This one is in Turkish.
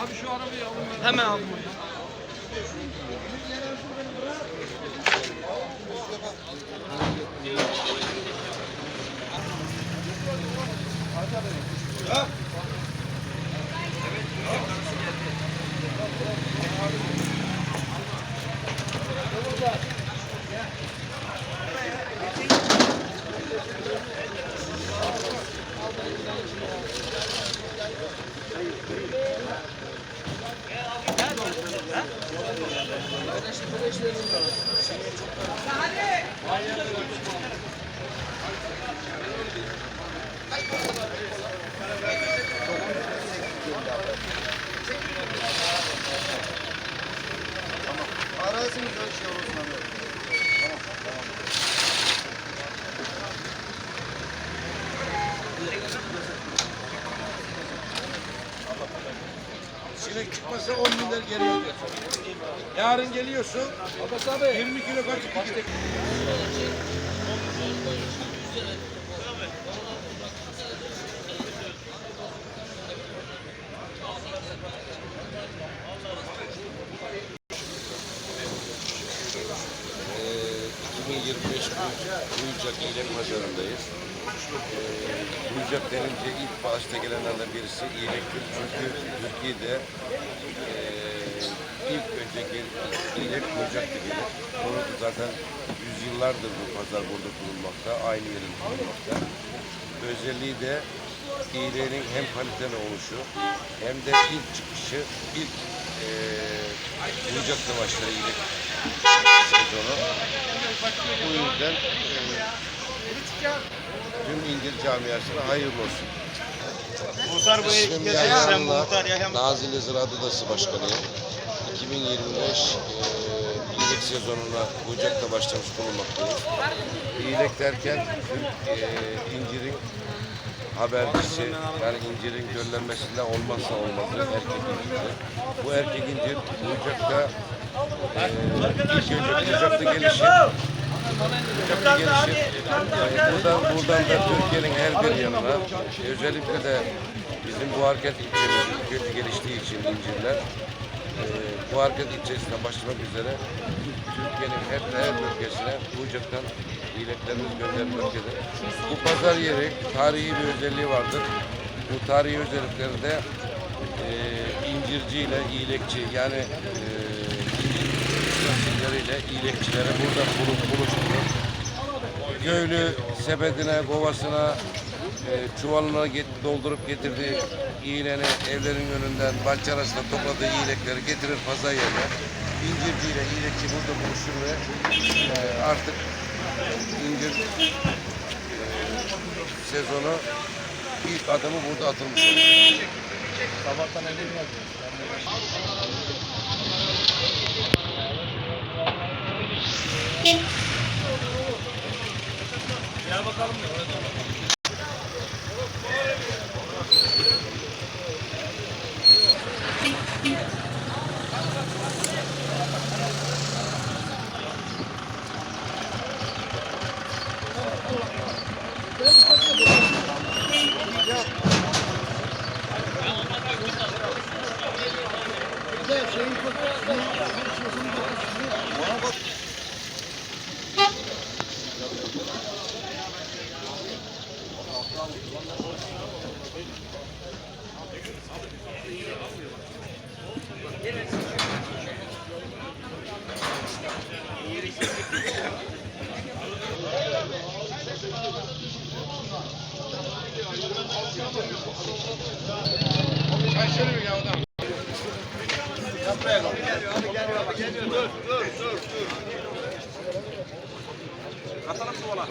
Abi şu arabayı alın. Hemen aldım. Arasını karışıyor Osman Bey. Sinek çıkmasa 10 milyar geri ödüyorsun. Yarın geliyorsun. 20 kilo kaç gidecek? 2025 Kuyucak İlek Pazarı'ndayız. Ee, Kuyucak denince ilk başta gelenlerden birisi İlek'tir. Çünkü Türkiye'de e, ilk önce gel, İlek Kuyucak'ta gelir. Bunu zaten yüzyıllardır bu pazar burada kurulmakta, aynı yerin kurulmakta. Özelliği de İğnenin hem kaliteli oluşu hem de ilk çıkışı, ilk e, Kuyucak'ta başlayan Sezonu. Bu yüzden e, tüm İncil camiasına hayırlı olsun. Muhtar bu İsmim Yahya muhtar Yahya Nazilli Ziraat Odası Başkanıyım. 2025 e, iyilik sezonuna Bucak'ta başlamış bulunmaktayız. İyilik derken e, incirin habercisi, yani incirin göllenmesinde olmazsa olmazı erkek inciri. Bu erkek incir Bucak'ta e, ilk önce Bucak'ta gelişir. Bucak'ta gelişir. E, buradan, buradan da Türkiye'nin her bir yanına, özellikle de bizim bu hareket ilçemiz ilk önce geliştiği için incirler, e, bu hareket ilçesinden başlamak üzere Türkiye'nin her, her bölgesine Bucak'tan iyiliklerimiz gönderilmektedir. Bu pazar yeri tarihi bir özelliği vardır. Bu tarihi özellikleri de e, incirciyle iyilekçi yani e, incir iyilekçileri burada bulup buluşturur. Göylü sepetine, kovasına, e, çuvalına doldurup getirdiği iğneni evlerin önünden bahçe arasında topladığı iyilekleri getirir pazar yerine. İncirciyle iyilekçi burada buluşur ve e, artık incir e, sezonu ilk adımı burada atılmış olur. Şaşırıyor ya adam. Katalım sola.